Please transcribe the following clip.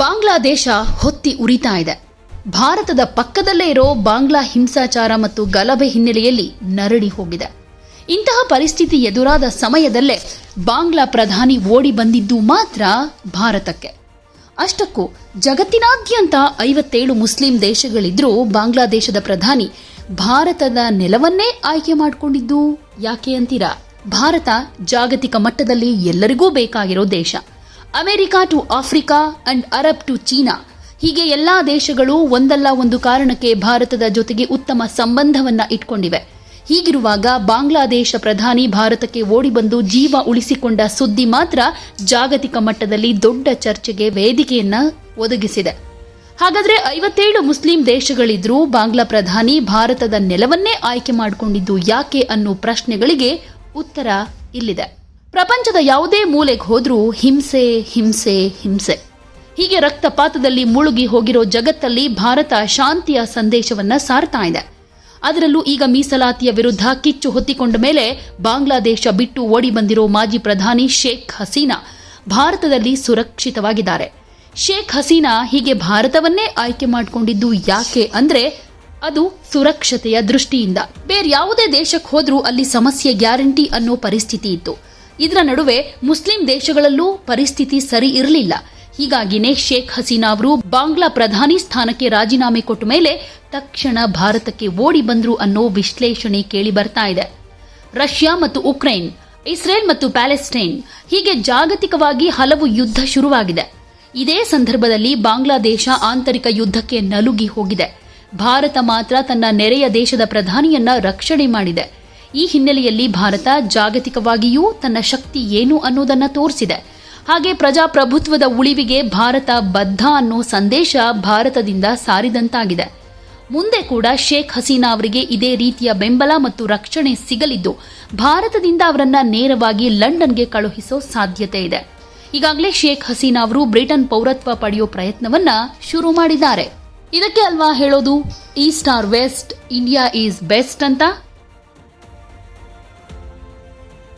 ಬಾಂಗ್ಲಾದೇಶ ಹೊತ್ತಿ ಉರಿತಾ ಇದೆ. ಭಾರತದ ಪಕ್ಕದಲ್ಲೇ ಇರೋ ಬಾಂಗ್ಲಾ ಹಿಂಸಾಚಾರ ಮತ್ತು ಗಲಭೆ ಹಿನ್ನೆಲೆಯಲ್ಲಿ ನರಳಿ ಹೋಗಿದೆ. ಇಂತಹ ಪರಿಸ್ಥಿತಿ ಎದುರಾದ ಸಮಯದಲ್ಲೇ ಬಾಂಗ್ಲಾ ಪ್ರಧಾನಿ ಓಡಿ ಬಂದಿದ್ದು ಮಾತ್ರ ಭಾರತಕ್ಕೆ. ಅಷ್ಟಕ್ಕೂ ಜಗತ್ತಿನಾದ್ಯಂತ ಐವತ್ತೇಳು ಮುಸ್ಲಿಂ ದೇಶಗಳಿದ್ರೂ ಬಾಂಗ್ಲಾದೇಶದ ಪ್ರಧಾನಿ ಭಾರತದ ನೆಲವನ್ನೇ ಆಯ್ಕೆ ಮಾಡಿಕೊಂಡಿದ್ದು. ಯಾಕೆ ಅಂತೀರಾ? ಭಾರತ ಜಾಗತಿಕ ಮಟ್ಟದಲ್ಲಿ ಎಲ್ಲರಿಗೂ ಬೇಕಾಗಿರೋ ದೇಶ. America to Africa and Arab to China. ಹೀಗೆ ಎಲ್ಲ ದೇಶಗಳು ಒಂದಲ್ಲ ಒಂದು ಕಾರಣಕ್ಕೆ ಭಾರತದ ಜೊತೆಗೆ ಉತ್ತಮ ಸಂಬಂಧವನ್ನ ಇಟ್ಕೊಂಡಿವೆ. ಹೀಗಿರುವಾಗ ಬಾಂಗ್ಲಾದೇಶ ಪ್ರಧಾನಿ ಭಾರತಕ್ಕೆ ಓಡಿಬಂದು ಜೀವ ಉಳಿಸಿಕೊಂಡ ಸುದ್ದಿ ಮಾತ್ರ ಜಾಗತಿಕ ಮಟ್ಟದಲ್ಲಿ ದೊಡ್ಡ ಚರ್ಚೆಗೆ ವೇದಿಕೆಯನ್ನ ಒದಗಿಸಿದೆ. ಹಾಗಾದ್ರೆ ಐವತ್ತೇಳು ಮುಸ್ಲಿಂ ದೇಶಗಳಿದ್ರೂ ಬಾಂಗ್ಲಾ ಪ್ರಧಾನಿ ಭಾರತದ ನೆಲವನ್ನೇ ಆಯ್ಕೆ ಮಾಡಿಕೊಂಡಿದ್ದು ಯಾಕೆ ಅನ್ನೋ ಪ್ರಶ್ನೆಗಳಿಗೆ ಉತ್ತರ ಇಲ್ಲಿದೆ. ಪ್ರಪಂಚದ ಯಾವುದೇ ಮೂಲೆಗೆ ಹೋದ್ರೂ ಹಿಂಸೆ ಹಿಂಸೆ ಹಿಂಸೆ. ಹೀಗೆ ರಕ್ತಪಾತದಲ್ಲಿ ಮುಳುಗಿ ಹೋಗಿರೋ ಜಗತ್ತಲ್ಲಿ ಭಾರತ ಶಾಂತಿಯ ಸಂದೇಶವನ್ನ ಸಾರ್ತಾ ಇದೆ. ಅದರಲ್ಲೂ ಈಗ ಮೀಸಲಾತಿಯ ವಿರುದ್ಧ ಕಿಚ್ಚು ಹೊತ್ತಿಕೊಂಡ ಮೇಲೆ ಬಾಂಗ್ಲಾದೇಶ ಬಿಟ್ಟು ಓಡಿ ಬಂದಿರೋ ಮಾಜಿ ಪ್ರಧಾನಿ ಶೇಖ್ ಹಸೀನಾ ಭಾರತದಲ್ಲಿ ಸುರಕ್ಷಿತವಾಗಿದ್ದಾರೆ. ಶೇಖ್ ಹಸೀನಾ ಹೀಗೆ ಭಾರತವನ್ನೇ ಆಯ್ಕೆ ಮಾಡಿಕೊಂಡಿದ್ದು ಯಾಕೆ ಅಂದ್ರೆ ಅದು ಸುರಕ್ಷತೆಯ ದೃಷ್ಟಿಯಿಂದ. ಬೇರೆ ಯಾವುದೇ ದೇಶಕ್ಕೆ ಹೋದ್ರೂ ಅಲ್ಲಿ ಸಮಸ್ಯೆ ಗ್ಯಾರಂಟಿ ಅನ್ನೋ ಪರಿಸ್ಥಿತಿ ಇತ್ತು. ಇದರ ನಡುವೆ ಮುಸ್ಲಿಂ ದೇಶಗಳಲ್ಲೂ ಪರಿಸ್ಥಿತಿ ಸರಿ ಇರಲಿಲ್ಲ. ಹೀಗಾಗಿನೇ ಶೇಖ್ ಹಸೀನಾ ಅವರು ಬಾಂಗ್ಲಾ ಪ್ರಧಾನಿ ಸ್ಥಾನಕ್ಕೆ ರಾಜೀನಾಮೆ ಕೊಟ್ಟ ಮೇಲೆ ತಕ್ಷಣ ಭಾರತಕ್ಕೆ ಓಡಿ ಬಂದ್ರು ಅನ್ನೋ ವಿಶ್ಲೇಷಣೆ ಕೇಳಿ ಬರ್ತಾ ಇದೆ. ರಷ್ಯಾ ಮತ್ತು ಉಕ್ರೇನ್, ಇಸ್ರೇಲ್ ಮತ್ತು ಪ್ಯಾಲೆಸ್ಟೈನ್ ಹೀಗೆ ಜಾಗತಿಕವಾಗಿ ಹಲವು ಯುದ್ಧ ಶುರುವಾಗಿದೆ. ಇದೇ ಸಂದರ್ಭದಲ್ಲಿ ಬಾಂಗ್ಲಾದೇಶ ಆಂತರಿಕ ಯುದ್ಧಕ್ಕೆ ನಲುಗಿ ಹೋಗಿದೆ. ಭಾರತ ಮಾತ್ರ ತನ್ನ ನೆರೆಯ ದೇಶದ ಪ್ರಧಾನಿಯನ್ನ ರಕ್ಷಣೆ ಮಾಡಿದೆ. ಈ ಹಿನ್ನೆಲೆಯಲ್ಲಿ ಭಾರತ ಜಾಗತಿಕವಾಗಿಯೂ ತನ್ನ ಶಕ್ತಿ ಏನು ಅನ್ನೋದನ್ನು ತೋರಿಸಿದೆ. ಹಾಗೆ ಪ್ರಜಾಪ್ರಭುತ್ವದ ಉಳಿವಿಗೆ ಭಾರತ ಬದ್ಧ ಅನ್ನೋ ಸಂದೇಶ ಭಾರತದಿಂದ ಸಾರಿದಂತಾಗಿದೆ. ಮುಂದೆ ಕೂಡ ಶೇಖ್ ಹಸೀನಾ ಅವರಿಗೆ ಇದೇ ರೀತಿಯ ಬೆಂಬಲ ಮತ್ತು ರಕ್ಷಣೆ ಸಿಗಲಿದ್ದು, ಭಾರತದಿಂದ ಅವರನ್ನ ನೇರವಾಗಿ ಲಂಡನ್ಗೆ ಕಳುಹಿಸೋ ಸಾಧ್ಯತೆ ಇದೆ. ಈಗಾಗಲೇ ಶೇಖ್ ಹಸೀನಾ ಅವರು ಬ್ರಿಟನ್ ಪೌರತ್ವ ಪಡೆಯೋ ಪ್ರಯತ್ನವನ್ನ ಶುರು ಮಾಡಿದ್ದಾರೆ. ಇದಕ್ಕೆ ಅಲ್ವಾ ಹೇಳೋದು? East or west, India is best ಅಂತ?